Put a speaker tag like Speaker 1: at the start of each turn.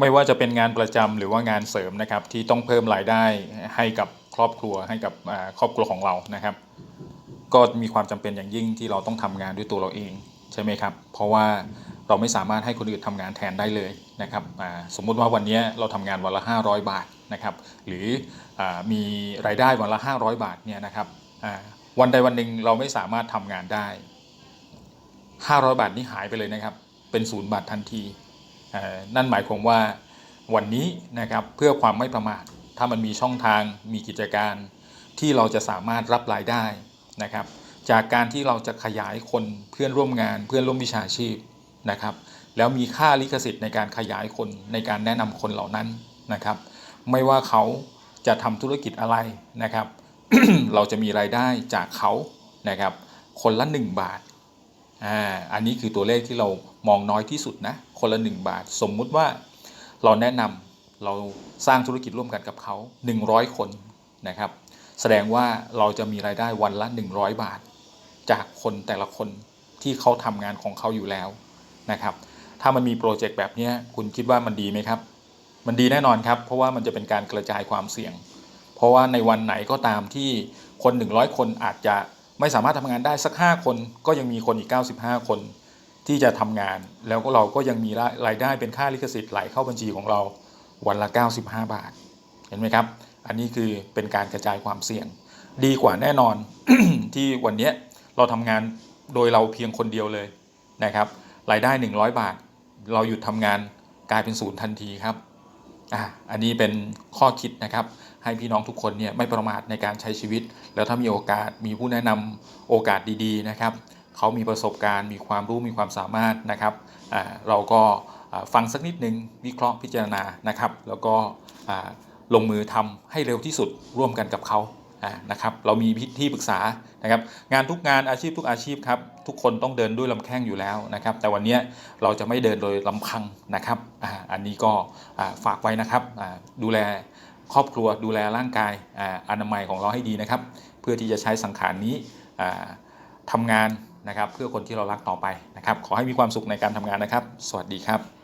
Speaker 1: ไม่ว่าจะเป็นงานประจำหรือว่างานเสริมนะครับ ที่ต้องเพิ่มรายได้ให้กับครอบครัวให้กับครอบครัวของเรานะครับ ก็มีความจำเป็นอย่างยิ่งที่เราต้องทำงานด้วยตัวเราเองใช่ไหมครับ เพราะว่าเราไม่สามารถให้คนอื่นทำงานแทนได้เลยนะครับสมมุติว่าวันนี้เราทำงานวันละ 500 บาทนะครับ หรืออมีรายได้วันละ 500 บาทเนี่ยนะครับวันใดวันหนึ่งเราไม่สามารถทำงานได้ 500 บาทนี้หายไปเลยนะครับ เป็นศูนย์บาททันที นั่นหมายความว่าวันนี้นะครับเพื่อความไม่ประมาท ถ้ามันมีช่องทางมีกิจการที่เราจะสามารถรับรายได้นะครับ จากการที่เราจะขยายคนเพื่อนร่วมงานเพื่อนร่วมวิชาชีพนะครับ แล้วมีค่าลิขสิทธิ์ในการขยายคนในการแนะนำคนเหล่านั้นนะครับ ไม่ว่าเขาจะทำธุรกิจอะไรนะครับ เราจะมีรายได้จากเขานะครับ คนละ 1 บาท อ่าอันนี้คือตัวเลขที่เรามองน้อยที่สุดนะ คนละ 1 บาท สมมุติว่าเราแนะนำเราสร้างธุรกิจร่วมกันกับเขา 100 คนนะครับ แสดงว่าเราจะมีรายได้วันละ 100 บาท จากคนแต่ละคนที่เขาทำงานของเขาอยู่แล้วนะครับ ถ้ามันมีโปรเจกต์แบบนี้คุณคิดว่ามันดีไหมครับ มันดีแน่นอนครับ เพราะว่ามันจะเป็นการกระจายความเสี่ยง เพราะว่าในวันไหนก็ตามที่คน 100 คนอาจจะ ไม่สามารถทำงานได้สัก 5 คนก็ยังมีคนอีก 95 คน ที่จะทำงาน แล้วก็เราก็ยังมีรายได้เป็นค่าลิขสิทธิ์ไหลเข้าบัญชีของเราวันละ 95 บาท เห็นไหมครับ อันนี้คือเป็นการกระจายความเสี่ยง ดีกว่าแน่นอนที่วันนี้เราทำงานโดยเราเพียงคนเดียวเลยนะครับรายได้ 100 บาท เราหยุดทำงานกลายเป็นศูนย์ทันทีครับ อะอันนี้เป็นข้อคิดนะครับ ให้พี่น้องทุกคนเนี่ยไม่ประมาทในการใช้ชีวิต แล้วถ้ามีโอกาสมีผู้แนะนำโอกาสดีๆนะครับเขามีประสบการณ์มีความรู้มีความสามารถนะครับอ่าเราก็ฟังสักนิดนึงวิเคราะห์พิจารณานะครับ แล้วก็ลงมือทำให้เร็วที่สุดร่วมกันกับเขา นะครับเรามีที่ปรึกษานะครับงานทุกงานอาชีพทุกอาชีพครับทุกคนต้องเดินด้วยลำแข้งอยู่แล้วนะครับแต่วันนี้เราจะไม่เดินโดยลำพังนะครับออันนี้ก็ฝากไว้นะครับดูแลครอบครัวดูแลร่างกายออนามัยของเราให้ดีนะครับ เพื่อที่จะใช้สังขารนี้อ่าทำงานนะครับเพื่อคนที่เรารักต่อไปนะครับ ขอให้มีความสุขในการทำงานนะครับ สวัสดีครับ